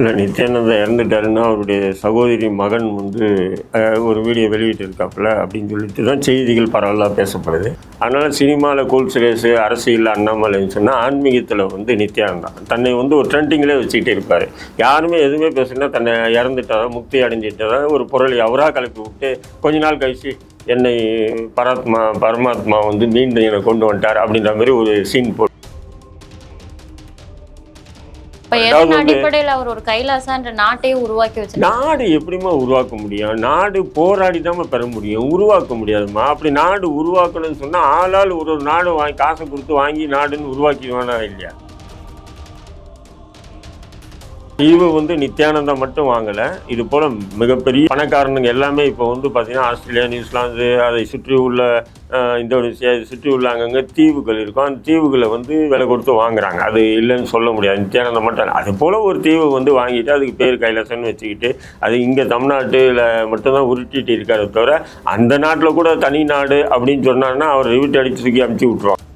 இல்லை நித்யானந்தா இறந்துட்டாருன்னா அவருடைய சகோதரி மகன் வந்து ஒரு வீடியோ வெளியிட்டிருக்காப்புல அப்படின்னு சொல்லிட்டு தான் செய்திகள் பரவலாக பேசப்படுது. அதனால் சினிமாவில் கோல் சுரேஷ் அரசியல் அண்ணாமலைன்னு சொன்னால் ஆன்மீகத்தில் வந்து நித்யானந்தா தன்னை வந்து ஒரு ட்ரெண்டிங்கிலே வச்சுக்கிட்டே இருப்பார். யாருமே எதுவுமே பேசுனா தன்னை இறந்துட்டாதான் முக்தி அடைஞ்சிட்டதா ஒரு பொருளை அவராக கிளப்பி விட்டு கொஞ்ச நாள் கழிச்சு என்னை பரத்மா பரமாத்மா வந்து மீண்டும் என்னை கொண்டு வந்துட்டார் அப்படின்ற மாதிரி ஒரு சீன் போட்டு இப்ப எதன் அடிப்படையில் அவர் ஒரு கைலாசான்ற நாட்டையே உருவாக்கி வச்சிருக்காரு? நாடு எப்படிம்மா உருவாக்க முடியும்? நாடு போராடி தான் பெற முடியும். உருவாக்க முடியாதும்மா. அப்படி நாடு உருவாக்கணும்னு சொன்னால் ஆளால் ஒரு ஒரு நாடு வாங்கி காசை கொடுத்து வாங்கி நாடுன்னு உருவாக்கிடுவானா இல்லையா? ஈவு வந்து நித்யானந்தா மட்டும் வாங்கலை. இது போல் மிகப்பெரிய பணக்காரனுங்க எல்லாமே இப்போ வந்து பார்த்தீங்கன்னா ஆஸ்திரேலியா நியூசிலாந்து அதை சுற்றி உள்ள இந்தோனேஷியா இதை சுற்றி உள்ள அங்கங்கே தீவுகள் இருக்கும். அந்த தீவுகளை வந்து விலை கொடுத்து வாங்குறாங்க. அது இல்லைன்னு சொல்ல முடியாது. நித்யானந்தம் மட்டும் அது போல் ஒரு தீவு வந்து வாங்கிட்டு அதுக்கு பேர் கைலாசம்னு வச்சுக்கிட்டு அது இங்கே தமிழ்நாட்டில் மட்டும்தான் உருட்டிட்டு இருக்காரு தவிர அந்த நாட்டில் கூட தனி நாடு அப்படின்னு சொன்னாருன்னா அவர் ரிவிட் அடிச்சு தூக்கி அமுச்சு விட்ருவாங்க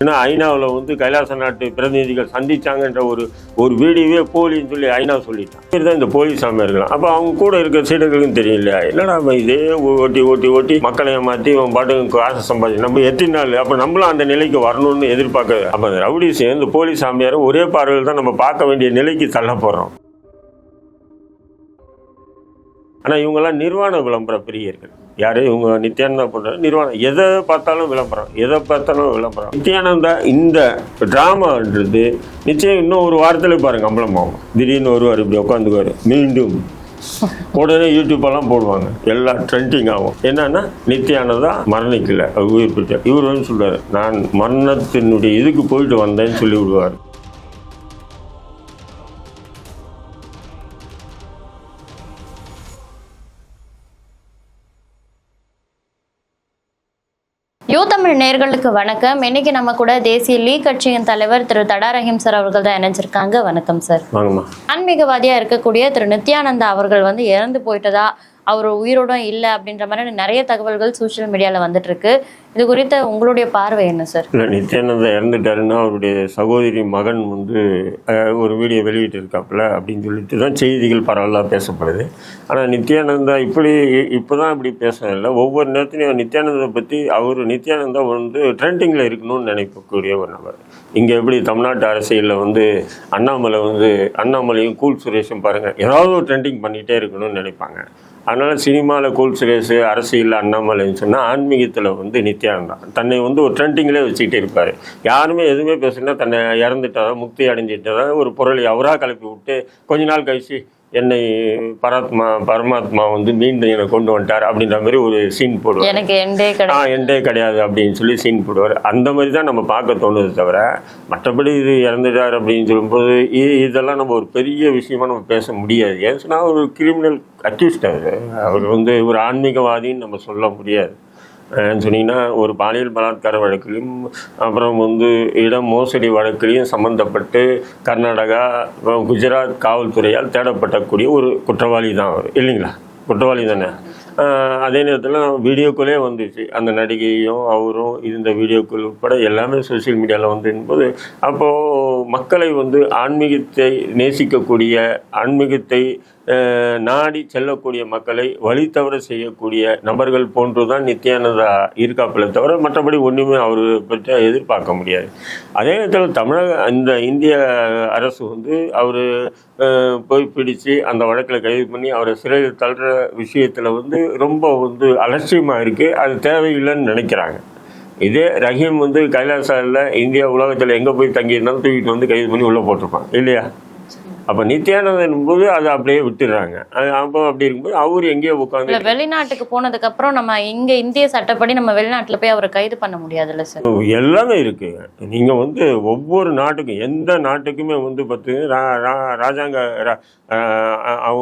ஏன்னா ஐநாவில் வந்து கைலாச நாட்டு பிரதிநிதிகள் சந்திச்சாங்கன்ற ஒரு ஒரு வீடியோவே போலின்னு சொல்லி ஐநா சொல்லிட்டான் சரி தான் இந்த போலி சாமியாக இருக்கலாம் அப்போ அவங்க கூட இருக்கிற சீடர்களுக்கும் தெரியும் இல்லையா என்னடா அவன் இதே? ஓட்டி ஓட்டி ஓட்டி மக்களை ஏமாற்றி அவன் பாட்டுக்கு காசை சம்பாதி நம்ம எத்தனை நாள்? அப்போ நம்மளும் அந்த நிலைக்கு வரணும்னு எதிர்பார்க்க அப்போ ரவுடி சேர்ந்து போலி சாமியார் ஒரே பார்வையில் தான் நம்ம பார்க்க வேண்டிய நிலைக்கு தள்ள போகிறோம் ஆனால் இவங்கெல்லாம் நிர்வாண விளம்பர பிரியர்கள். யார்? இவங்க நித்யானந்தா போன்ற நிர்வாணம். எதை பார்த்தாலும் விளம்பரம். எதை பார்த்தாலும் விளம்பரம். நித்யானந்தா இந்த ட்ராமான்றது நிச்சயம் இன்னும் ஒரு வாரத்தில் பாருங்க அம்பலமாகும் திடீர்னு வருவார் இப்படி உட்காந்துக்குவார். மீண்டும் உடனே யூடியூப்பெல்லாம் போடுவாங்க. எல்லாம் ட்ரெண்டிங் ஆகும். என்னன்னா நித்யானந்தா மரணிக்கல. உயிர் பெற்ற இவர் வந்து சொல்றாரு நான் மரணத்தினுடைய இதுக்கு போயிட்டு வந்தேன்னு சொல்லி விடுவார் யோ தமிழ் நேர்களுக்கு வணக்கம். இன்னைக்கு நம்ம கூட தேசிய லீக் கட்சியின் தலைவர் திரு தடா ரஹீம் சார் அவர்கள் தான் இணைஞ்சிருக்காங்க. வணக்கம் சார். ஆன்மீகவாதியா இருக்கக்கூடிய திரு நித்யானந்தா அவர்கள் வந்து இறந்து போயிட்டதா அவர் உயிரோட இல்லை அப்படின்ற மாதிரி நிறைய தகவல்கள் சோஷியல் மீடியால வந்துட்டு இருக்கு இது குறித்த உங்களுடைய பார்வை என்ன சார் இல்லை நித்யானந்தா இறந்துட்டாருன்னா அவருடைய சகோதரி மகன் வந்து ஒரு வீடியோ வெளியிட்டு இருக்காப்புல அப்படின்னு சொல்லிட்டு தான் செய்திகள் பரவலாக பேசப்படுது. ஆனால் நித்யானந்தா இப்படி இப்போ தான் இப்படி பேசல ஒவ்வொரு நேரத்துலையும் நித்யானந்தா பற்றி அவர் நித்யானந்தா வந்து ட்ரெண்டிங்கில் இருக்கணும்னு நினைக்கக்கூடிய ஒரு நபர். இங்கே எப்படி தமிழ்நாட்டு அரசியலில் வந்து அண்ணாமலை வந்து அண்ணாமலையும் கூல் சுரேஷும் பாருங்கள் ஏதாவது ஒரு ட்ரெண்டிங் பண்ணிகிட்டே இருக்கணும்னு நினைப்பாங்க. அதனால் சினிமாவில் கூல் சுரேஷ் அரசியல் அண்ணாமலைன்னு சொன்னால் ஆன்மீகத்தில் வந்து நித்யானந்தா. தன்னை வந்து ஒரு ட்ரெண்டிங்கிலே வச்சுக்கிட்டே இருப்பார். யாருமே எதுவுமே பேசுனா தன்னை இறந்துட்டதா முக்தி அடைஞ்சிட்டதா ஒரு பொருளை அவராக கிளப்பி விட்டு கொஞ்ச நாள் கழிச்சு என்னை பரத்மா பரமாத்மா வந்து மீண்டும் என்னை கொண்டு வந்துட்டார் அப்படின்ற மாதிரி ஒரு சீன் போடுவார். எனக்கு எண்டே ஆ கிடையாது எண்டே கிடையாது அப்படின்னு சொல்லி சீன் போடுவார். அந்த மாதிரி தான் நம்ம பார்க்க தோணுது தவிர மற்றபடி இது இறந்துட்டார் அப்படின்னு சொல்லும்போது இ- இதெல்லாம் நம்ம ஒரு பெரிய விஷயமா நம்ம பேச முடியாது. ஏன்னு ஒரு கிரிமினல் அக்யூஸ்ட் அவர். அவர் வந்து ஒரு ஆன்மீகவாதின்னு நம்ம சொல்ல முடியாது. சொன்னீங்கன்னா ஒரு பாலியல் பலாத்கார வழக்கிலும் அப்புறம் வந்து இடம் மோசடி வழக்கிலையும் சம்மந்தப்பட்டு கர்நாடகா அப்புறம் குஜராத் காவல்துறையால் தேடப்படக்கூடிய ஒரு குற்றவாளி தான் அவர். இல்லைங்களா? குற்றவாளி தானே? அதே நேரத்தில் வீடியோக்குள்ளே வந்துச்சு. அந்த நடிகையும் அவரும் இந்த வீடியோக்கள் உட்பட எல்லாமே சோஷியல் மீடியாவில் வந்தும்போது அப்போது மக்களை வந்து ஆன்மீகத்தை நேசிக்கக்கூடிய ஆன்மீகத்தை நாடி செல்லக்கூடிய மக்களை வழி தவற செய்யக்கூடிய நபர்கள் போன்று தான் நித்யானந்தா இருக்காப்புல தவிர மற்றபடி ஒன்றுமே அவர் பற்றி எதிர்பார்க்க முடியாது. அதே நேரத்தில் தமிழக இந்த இந்திய அரசு வந்து அவர் போய் பிடிச்சு அந்த வழக்கில் கைது பண்ணி அவரை சிறையில் தள்ளுற விஷயத்தில் வந்து ரொம்ப வந்து அலட்சியமாக இருக்குது அது தேவையில்லைன்னு நினைக்கிறாங்க. இதே ரஹீம் வந்து கைலாசாரில் இந்தியா உலகத்தில் எங்கே போய் தங்கியிருந்தாலும் தூக்கிட்டு வந்து கைது பண்ணி உள்ளே போட்டிருப்பான். இல்லையா? அப்போ நித்யானந்தன் போது அதை அப்படியே விட்டுடுறாங்க. அது அப்போ அப்படி இருக்கும்போது அவர் எங்கேயோ உட்காந்து வெளிநாட்டுக்கு போனதுக்கு அப்புறம் நம்ம இங்க இந்திய சட்டப்படி நம்ம வெளிநாட்டுல போய் அவரை கைது பண்ண முடியாதுல்ல சார்? எல்லாமே இருக்குங்க நீங்கள் வந்து ஒவ்வொரு நாட்டுக்கும் எந்த நாட்டுக்குமே வந்து பார்த்தீங்கன்னா ராஜாங்க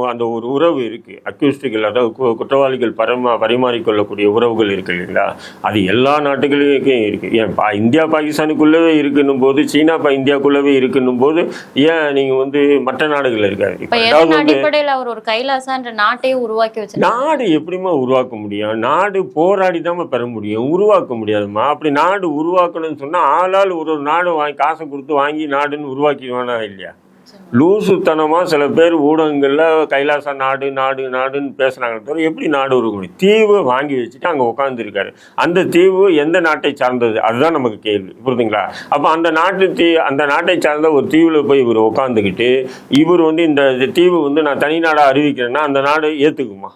அந்த ஒரு உறவு இருக்குது அக்யூஸ்டுகள் அதாவது குற்றவாளிகள் பரமா பரிமாறிக்கொள்ளக்கூடிய உறவுகள் இருக்கு இல்லைங்களா? அது எல்லா நாட்டுகளுக்கும் இருக்குது ஏன் பா இந்தியா பாகிஸ்தானுக்குள்ளவே இருக்குன்னும் போது சீனா பா இந்தியாக்குள்ளவே இருக்குன்னும் போது ஏன் நீங்கள் வந்து மற்ற மற்ற நாடுகள் இருக்காது அடிப்படையில அவர் ஒரு கைலாசான்ற நாட்டையே உருவாக்கி வச்சிருக்காரு? நாடு எப்படிம்மா உருவாக்க முடியும்? நாடு போராடி தான் பெற முடியும். உருவாக்க முடியாதும்மா. அப்படி நாடு உருவாக்கணும்னு சொன்னா ஆளாள் ஒரு ஒரு நாடு வாங்கி காசை கொடுத்து வாங்கி நாடுன்னு உருவாக்கிடுவானா இல்லையா? லூசுத்தனமா சில பேர் ஊடகங்கள்ல கைலாச நாடு நாடு நாடுன்னு பேசுகிறாங்க தவிர எப்படி நாடு உருவாக்க முடியும்? தீவை வாங்கி வச்சுட்டு அங்க உட்காந்துருக்காரு அந்த தீவு எந்த நாட்டை சார்ந்தது? அதுதான் நமக்கு கேள்வி. புரியுதுங்களா அப்போ அந்த நாட்டு தீ அந்த நாட்டை சார்ந்த ஒரு தீவுல போய் இவர் உட்காந்துக்கிட்டு இவர் வந்து இந்த தீவு வந்து நான் தனி நாடாக அறிவிக்கிறேன்னா அந்த நாடு ஏத்துக்குமா?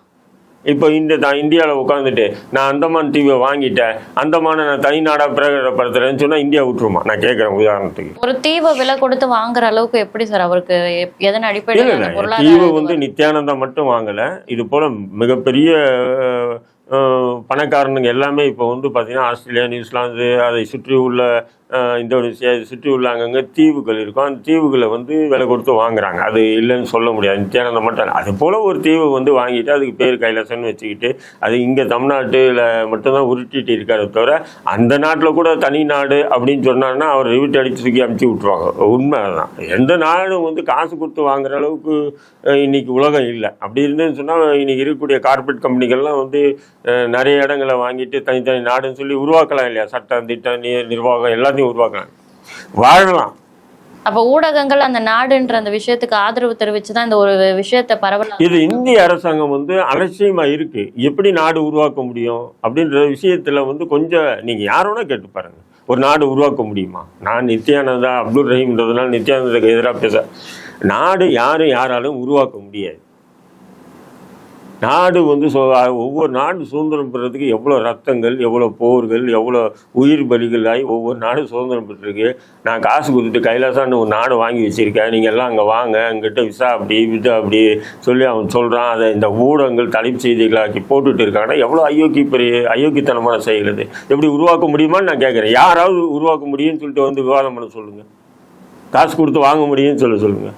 இப்போ இந்த தான் இந்தியாவில் உட்காந்துட்டு நான் அந்தமான் தீவை வாங்கிட்டேன் அந்தமான நான் தனி நாடா பிரகடனப்படுத்துறேன்னு சொன்னா இந்தியா விட்டுருமா? நான் கேட்குறேன் உதாரணத்துக்கு. ஒரு தீவை விலை கொடுத்து வாங்குற அளவுக்கு எப்படி சார் அவருக்கு எதன் அடிப்படையில் தீவு வந்து வருது? நித்யானந்தா மட்டும் வாங்கல. இது போல மிகப்பெரிய பணக்காரனுங்க எல்லாமே இப்போ வந்து பார்த்திங்கன்னா ஆஸ்திரேலியா நியூசிலாந்து அதை சுற்றி உள்ள அஹ், இந்தோனேசியா இதை சுற்றி உள்ள அங்கங்கே தீவுகள் இருக்கும். அந்த தீவுகளை வந்து விலை கொடுத்து வாங்குறாங்க. அது இல்லைன்னு சொல்ல முடியாது. நித்யானந்தா மட்டும் அது போல் ஒரு தீவு வந்து வாங்கிட்டு அதுக்கு பேர் கைலாசம்னு வச்சுக்கிட்டு அது இங்கே தமிழ்நாட்டில் மட்டும்தான் உருட்டிட்டு இருக்காரு தவிர அந்த நாட்டில் கூட தனி நாடு அப்படின்னு சொன்னாருன்னா அவர் ரிவிட் அடித்து தூக்கி அமுச்சு விட்ருவாங்க உண்மை தான் எந்த நாடும் வந்து காசு கொடுத்து வாங்குற அளவுக்கு இன்றைக்கி உலகம் இல்லை. அப்படி இருந்ததுன்னு சொன்னால் இன்றைக்கி இருக்கக்கூடிய கார்ப்பரேட் கம்பெனிகள்லாம் வந்து நிறைய இடங்களை வாங்கிட்டு தனித்தனி நாடுன்னு சொல்லி உருவாக்கலாம் இல்லையா? சட்டம் திட்டம் நிர்வாகம் எல்லாத்தையும் உருவாக்கலாம். வாழலாம். அப்ப ஊடகங்கள் அந்த நாடுன்ற அந்த விஷயத்துக்கு ஆதரவு தெரிவிச்சு தான் இந்த ஒரு விஷயத்தை பரவலா இது இந்திய அரசாங்கம் வந்து அலட்சியமா இருக்கு. எப்படி நாடு உருவாக்க முடியும்? அப்படின்ற விஷயத்துல வந்து கொஞ்சம் நீங்க யாரோட கேட்டு பாருங்க. ஒரு நாடு உருவாக்க முடியுமா? நான் நித்யானந்தா அப்துல் ரஹீம்ன்றதுனால நித்யானந்தாக்கு எதிராக பேச நாடு யாரும் யாராலும் உருவாக்க முடியாது. நாடு வந்து ஒவ்வொரு நாடு சுதந்திரம் பெறதுக்கு எவ்வளோ ரத்தங்கள் எவ்வளோ போர்கள் எவ்வளோ உயிர் பலிகள் ஆகி ஒவ்வொரு நாடும் சுதந்திரம் பெற்றிருக்கு. நான் காசு கொடுத்துட்டு கைலாசான்னு ஒரு நாடு வாங்கி வச்சுருக்கேன். நீங்கள் எல்லாம் அங்கே வாங்க அங்கிட்ட விசா அப்படி விதா அப்படி சொல்லி அவன் சொல்கிறான் அதை இந்த ஊடகங்கள் தலைப்பு செய்திகளாக்கி போட்டுட்டு இருக்காங்கன்னா எவ்வளோ அயோக்கிய பெரிய அயோக்கியத்தனமான செய்கிறது எப்படி உருவாக்க முடியுமான்னு நான் கேட்குறேன். யாராவது உருவாக்க முடியும்னு சொல்லிட்டு வந்து விவாதம் பண்ண சொல்லுங்கள் காசு கொடுத்து வாங்க முடியும்னு சொல்ல சொல்லுங்கள்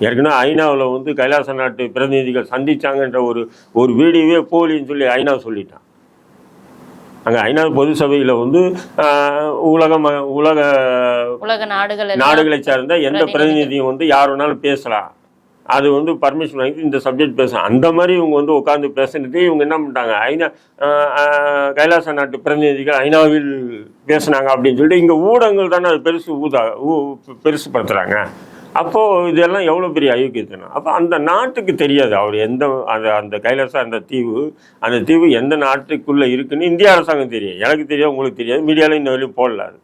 ஏற்கனவே ஐநாவில் வந்து கைலாச நாட்டு பிரதிநிதிகள் சந்திச்சாங்கன்ற ஒரு ஒரு வீடியோவே போலின்னு சொல்லி ஐநா சொல்லிட்டான். அங்கே ஐநா பொது சபையில் வந்து ஆஹ், உலக உலக உலக நாடுகள் நாடுகளை சார்ந்த எந்த. பிரதிநிதியும் வந்து யார் வேணாலும் பேசலாம் அது வந்து பர்மிஷன் வாங்கி இந்த சப்ஜெக்ட் பேசலாம் அந்த மாதிரி இவங்க வந்து உட்காந்து பேசுனது இவங்க என்ன பண்ணிட்டாங்க? ஐநா கைலாச நாட்டு பிரதிநிதிகள் ஐநாவில் பேசுனாங்க அப்படின்னு சொல்லிட்டு இங்கே ஊடகங்கள் தானே அது பெருசு ஊதா ஊ பெருசுப்படுத்துகிறாங்க அப்போது இதெல்லாம் எவ்வளோ பெரிய அயோக்கியத்தனம்? அப்போ அந்த நாட்டுக்கு தெரியாது அவர் எந்த அந்த அந்த கைலாசா அந்த தீவு அந்த தீவு எந்த நாட்டுக்குள்ளே இருக்குன்னு இந்திய அரசாங்கம் தெரியும். எனக்கு தெரியாது உங்களுக்கு தெரியாது. மீடியாவில் இந்த வழியும் போடலாது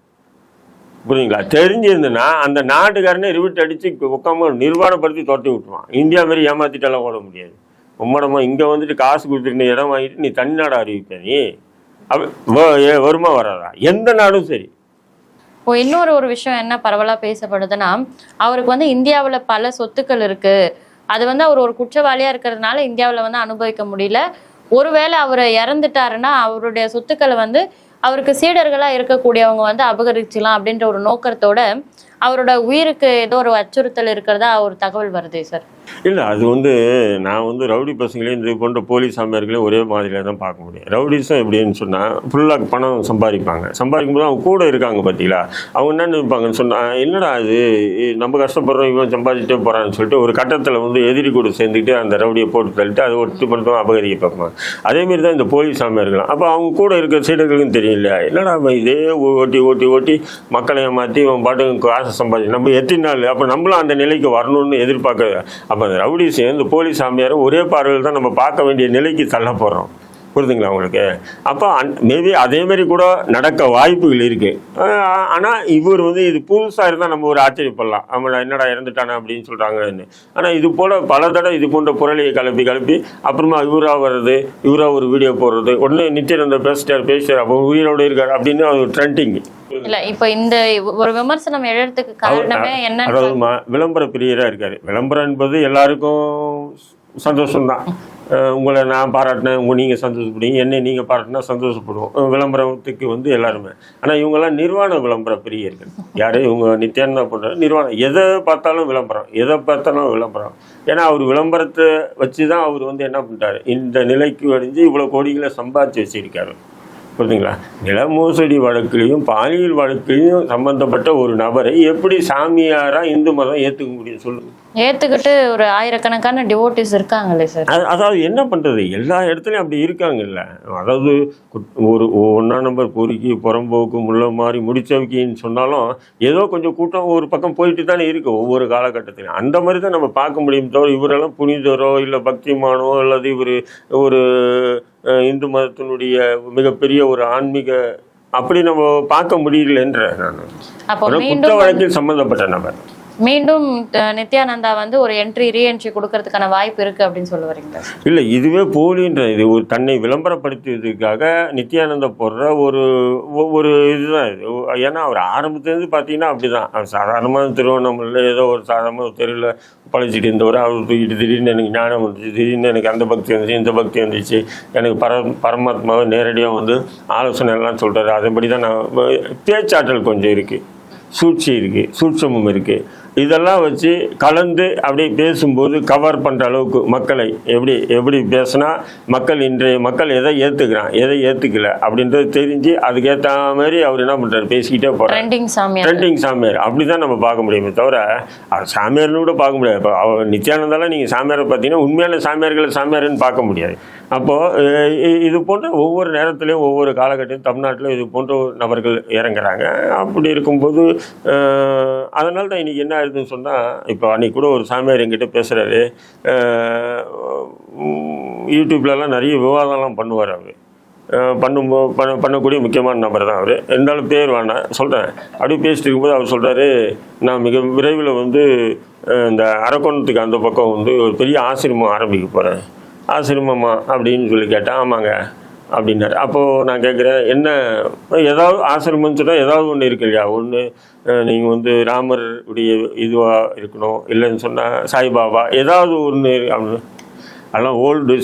புரியுங்களா தெரிஞ்சிருந்துன்னா அந்த நாட்டுக்காரனே ரிவிட் அடித்து உட்காம நிர்வாணப்படுத்தி துரத்தி விட்டுருவான். இந்தியா மாரி ஏமாற்றிட்டாலாம் ஓட முடியாது. உம்மடமா இங்கே வந்துட்டு காசு கொடுத்துட்டு நீ இடம் வாங்கிட்டு நீ தனிநாடு அறிவிப்ப நீ. வருமா வராதா? எந்த நாடும் சரி. இப்போ இன்னொரு ஒரு விஷயம் என்ன பரவலா பேசப்படுதுன்னா அவருக்கு வந்து இந்தியாவில் பல சொத்துக்கள் இருக்கு. அது வந்து அவர் ஒரு குற்றவாளியா இருக்கிறதுனால இந்தியாவில் வந்து அனுபவிக்க முடியல. ஒருவேளை அவர் இறந்துட்டாருன்னா அவருடைய சொத்துக்களை வந்து அவருக்கு சீடர்களா இருக்கக்கூடியவங்க வந்து அபகரிச்சலாம் அப்படின்ற ஒரு நோக்கத்தோட அவரோட உயிருக்கு ஏதோ ஒரு அச்சுறுத்தல் இருக்கிறதா ஒரு தகவல் வருதே சார்? இல்லை அது வந்து நான் வந்து ரவுடி பசங்களையும் இது போன்ற போலீஸ் சாமியார்களையும் ஒரே மாதிரியாக தான் பார்க்க முடியும். ரவுடிஸும் எப்படின்னு சொன்னால் ஃபுல்லாக பணம் சம்பாதிப்பாங்க. சம்பாதிக்கும் போது அவங்க கூட இருக்காங்க பார்த்தீங்களா அவங்க என்ன நினைப்பாங்கன்னு சொன்னால் என்னடா இது நம்ம கஷ்டப்படுறோம் இவன் சம்பாதிச்சிட்டே போகிறான்னு சொல்லிட்டு ஒரு கட்டத்தில் வந்து எதிரி கூட சேர்ந்துக்கிட்டு அந்த ரவுடியை போட்டு தள்ளிட்டு அதை ஒட்டு மட்டும் அபகரிக்க பார்ப்பாங்க. அதேமாரி தான் இந்த போலீஸ் சாமியார்களும். அப்போ அவங்க கூட இருக்கிற சீடர்களுக்கும் தெரியும் இல்லையா? என்னடா அவன் இதே ஓ- ஓட்டி ஓட்டி ஓட்டி மக்களை ஏமாற்றி இவன் பாட்டுக்கு காசு சம்பாதி நம்ம எத்தனை நாள் அப்போ நம்மளும் அந்த நிலைக்கு வரணும்னு எதிர்பார்க்க அப்போ அந்த ரவுடிஸ் இந்த போலீஸ் சாமியாரும் ஒரே பார்வையில் தான் நம்ம பார்க்க வேண்டிய நிலைக்கு தள்ள போகிறோம் புரிதுங்களா உங்களுக்கு? அப்போ மேபி அதேமாரி கூட நடக்க வாய்ப்புகள் இருக்கு. ஆனால் இவர் வந்து இது புதுசாக இருந்தால் நம்ம ஒரு ஆச்சரியப்படலாம். அவன் என்னடா இறந்துட்டானா அப்படின்னு சொல்கிறாங்கன்னு ஆனால் இது போல் பல தடவை இது போன்ற புரளியை கிளப்பி கிளப்பி அப்புறமா இவராக வர்றது இவராக ஒரு வீடியோ போடுறது உடனே நித்யானந்த பேசிட்டார் பேசுகிறார் அப்போ உயிரோடு இருக்கார் அப்படின்னு அது ட்ரெண்டிங் இல்ல இப்ப இந்த ஒரு விமர்சனம் எழறதுக்கு காரணமே விளம்பர பிரியராக இருக்காரு. விளம்பரம் என்பது எல்லாருக்கும் சந்தோஷம்தான். உங்களை நான் பாராட்டினேன் உங்க நீங்கள் சந்தோஷப்படுவீங்க என்னை நீங்கள் பாராட்டினா சந்தோஷப்படுவோம். விளம்பரத்துக்கு வந்து எல்லாருமே. ஆனால் இவங்கெல்லாம் நிர்வாண விளம்பர பிரியர்கள். யாரு? இவங்க நித்தியானந்தா பண்ணுற நிர்வாணம். எதை பார்த்தாலும் விளம்பரம். எதை பார்த்தாலும் விளம்பரம். ஏன்னா அவர் விளம்பரத்தை வச்சு தான் அவர் வந்து என்ன பண்ணிட்டாரு? இந்த நிலைக்கு அடைஞ்சு இவ்வளோ கோடிகளை சம்பாதிச்சு வச்சுருக்காரு. புரியுதுங்களா நில மோசடி வழக்குலையும் பாலியல் வழக்குலையும் சம்பந்தப்பட்ட ஒரு நபரை எப்படி சாமியாரா இந்து மதம் ஏத்துக்க முடியும் சொல்லுங்க. ஏத்துக்கிட்டு ஒரு ஆயிரக்கணக்கான டிவோட்டிஸ் இருக்காங்களே சார் அது- அதாவது என்ன பண்றது? எல்லா இடத்துலயும் அப்படி இருக்காங்கல்ல. அதாவது ஒரு ஒன்றா நம்பர் பொறுக்கி புறம்போக்கு முள்ள மாதிரி முடிச்சவைக்கின்னு சொன்னாலும் ஏதோ கொஞ்சம் கூட்டம் ஒரு பக்கம் போயிட்டு தானே இருக்கு ஒவ்வொரு காலகட்டத்திலும் அந்த மாதிரி தான் நம்ம பார்க்க முடியும் தவிர இவரெல்லாம் புனிதரோ இல்லை பக்திமானோ அல்லது இவர் ஒரு இந்து மதத்தினுடைய மிகப்பெரிய ஒரு ஆன்மீக அப்படி நம்ம பார்க்க அப்போ ஒரு குற்ற வழக்கில் சம்பந்தப்பட்ட நபர். மீண்டும் நித்யானந்தா வந்து ஒரு என்ட்ரி ரீஎன்ட்ரி கொடுக்கறதுக்கான வாய்ப்பு இருக்கு அப்படின்னு சொல்ல வரீங்களா? இல்லை இதுவே போலின்ற இது ஒரு தன்னை விளம்பரப்படுத்தியதுக்காக நித்யானந்த போடுற ஒரு ஒரு இதுதான் இது. ஏன்னா அவர் ஆரம்பத்துலேருந்து பார்த்தீங்கன்னா அப்படிதான். அவர் சாதாரணமாக திருவண்ணாமலையில் ஏதோ ஒரு சாதாரணமாக தெருவில் பழச்சிட்டு இருந்தவர் அவர் தூக்கிட்டு திடீர்னு எனக்கு ஞானம் வந்துச்சு திடீர்னு எனக்கு அந்த பக்தி வந்துச்சு இந்த பக்தி வந்துச்சு. எனக்கு பர பரமாத்மாவை நேரடியாக வந்து ஆலோசனை எல்லாம் சொல்கிறாரு அதன்படி தான் நான் பேச்சாற்றல் கொஞ்சம் இருக்குது சூழ்ச்சி இருக்குது சூட்சமும் இருக்குது இதெல்லாம் வச்சு கலந்து அப்படியே பேசும்போது கவர் பண்ணுற அளவுக்கு மக்களை எப்படி எப்படி பேசுனா மக்கள் இன்றைய மக்கள் எதை ஏற்றுக்கிறான் எதை ஏற்றுக்கல அப்படின்றது தெரிஞ்சு அதுக்கேற்ற மாதிரி அவர் என்ன பண்ணுறாரு பேசிக்கிட்டே போகிறார் ட்ரெண்டிங் சாமியார். ட்ரெண்டிங் சாமியார். அப்படி தான் நம்ம பார்க்க முடியுமே தவிர அவர் சாமியார்னு கூட பார்க்க முடியாது. இப்போ அவர் நித்யானந்தாலாம் நீங்கள் சாமியாரை பார்த்தீங்கன்னா உண்மையான சாமியார்களை சாமியார்னு பார்க்க முடியாது. அப்போது இது போன்ற ஒவ்வொரு நேரத்துலையும் ஒவ்வொரு காலகட்டத்திலும் தமிழ்நாட்டில் இது போன்ற நபர்கள் இறங்குறாங்க. அப்படி இருக்கும்போது அதனால தான் இன்றைக்கி என்ன ஆயிடுதுன்னு சொன்னால் இப்போ அன்றைக்கி கூட ஒரு சாமியார் என்கிட்ட பேசுகிறாரு யூடியூப்லலாம் நிறைய விவாதம்லாம் பண்ணுவார் அவர். பண்ணும்போது பண்ண பண்ணக்கூடிய முக்கியமான நபர் தான் அவர். இருந்தாலும் பேர் வேணாம் சொல்கிறேன் அப்படி பேசிட்டு இருக்கும்போது அவர் சொல்கிறாரு நான் மிக விரைவில் வந்து இந்த அரக்கோணத்துக்கு அந்த பக்கம் வந்து ஒரு பெரிய ஆசிரமம் ஆரம்பிக்க போகிறேன் ஆசிரமமா அப்படின்னு சொல்லி கேட்டேன். ஆமாங்க. அப்படின்னாரு. அப்போது நான் கேட்குறேன் என்ன ஏதாவது ஆசிரமம்னு சொன்னால் ஏதாவது ஒன்று இருக்கு இல்லையா ஒன்று நீங்கள் வந்து ராமர் உடைய இதுவாக இருக்கணும் இல்லைன்னு சொன்னால் சாய்பாபா ஏதாவது ஒன்று அப்படின்னு. அதெல்லாம் ஓல்டு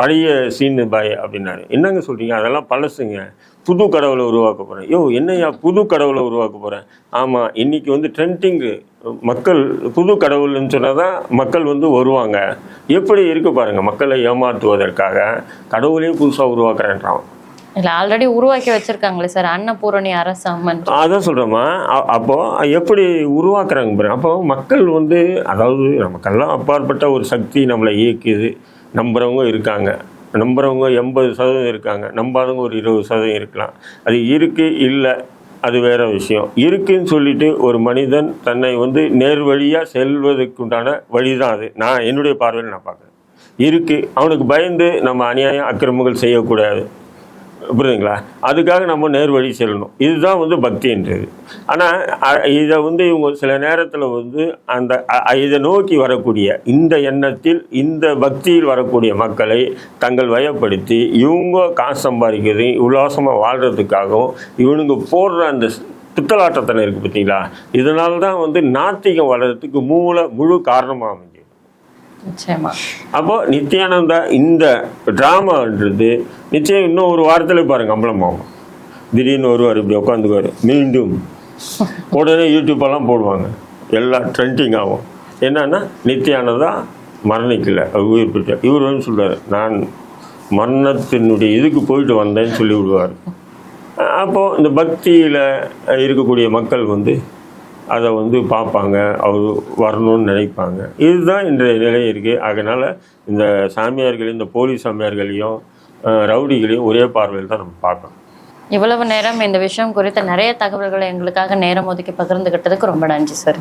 பழைய சீனு பாய் அப்படின்னாரு. என்னங்க சொல்கிறீங்க அதெல்லாம் பழசுங்க. புது கடவுளை உருவாக்க போகிறேன் யோ என்னய்யா புது கடவுளை உருவாக்க போகிறேன் ஆமாம் இன்றைக்கி வந்து ட்ரெண்டிங்கு மக்கள் புது கடவுள்னு சொன்னால் தான் மக்கள் வந்து வருவாங்க. எப்படி இருக்கு பாருங்க மக்களை ஏமாற்றுவதற்காக கடவுளே புதுசாக உருவாக்குறேன்றான். இல்ல ஆல்ரெடி உருவாக்கி வச்சிருக்காங்களே சார் அன்னபூரணி அரசு அம்மன் அதான் சொல்கிறேம்மா அப்போது எப்படி உருவாக்குறாங்க பாருங்க அப்போ மக்கள் வந்து அதாவது நமக்கெல்லாம் அப்பாற்பட்ட ஒரு சக்தி நம்மளை இயக்குது. நம்புறவங்க இருக்காங்க நம்புறவங்க எண்பது சதவீதம் இருக்காங்க நம்பாதவங்க ஒரு இருபது சதவீதம் இருக்கலாம். அது இருக்கு இல்லை அது வேற விஷயம். இருக்குன்னு சொல்லிட்டு ஒரு மனிதன் தன்னை வந்து நேர் வழியாக செல்வதற்குண்டான வழி தான் அது. நான் என்னுடைய பார்வையில் நான் பார்க்குறேன். இருக்கு. அவனுக்கு பயந்து நம்ம அநியாயம் அக்கிரமங்கள் செய்யக்கூடாது. புரியுதுங்களா? அதுக்காக நம்ம நேர் வழி செல்லணும். இதுதான் வந்து பக்தின்றது. ஆனால் இதை வந்து இவங்க சில நேரத்தில் வந்து அந்த இதை நோக்கி வரக்கூடிய இந்த எண்ணத்தில் இந்த பக்தியில் வரக்கூடிய மக்களை தங்கள் வயப்படுத்தி இவங்க காசு சம்பாதிக்கிறது உல்லாசமாக வாழ்கிறதுக்காகவும் இவனுங்க போடுற அந்த பித்தலாட்டத்தனம் இருக்குது பார்த்தீங்களா இதனால தான் வந்து நாத்திகம் வளர்கிறதுக்கு மூல முழு காரணமாக அப்போ நித்யானந்தா இந்த ட்ராமான்றது நிச்சயம் இன்னும் ஒரு வாரத்தில் பாருங்க அம்பலமாகும் திடீர்னு வருவார் இப்படி உட்காந்துக்குவார். மீண்டும் உடனே யூடியூப்பெல்லாம் போடுவாங்க. எல்லாம் ட்ரெண்டிங் ஆகும். என்னன்னா நித்யானந்தா மரணிக்கல அவர் உயிர் பெற்ற இவர் வந்து சொல்றாரு நான் மரணத்தினுடைய இதுக்கு போயிட்டு வந்தேன்னு சொல்லி விடுவார் அப்போது இந்த பக்தியில் இருக்கக்கூடிய மக்கள் வந்து அதை வந்து பார்ப்பாங்க அவர் வரணும்னு நினைப்பாங்க. இதுதான் இன்றைய நிலை இருக்குது அதனால் இந்த சாமியார்கள் இந்த போலீஸ் சாமியார்களையும் ரவுடிகளையும் ஒரே பார்வையில் தான் நம்ம பார்க்கணும். இவ்வளவு நேரம் இந்த விஷயம் குறித்த நிறைய தகவல்களை எங்களுக்காக நேரம் ஒதுக்கி பகிர்ந்துகிட்டதுக்கு ரொம்ப நன்றி சார்.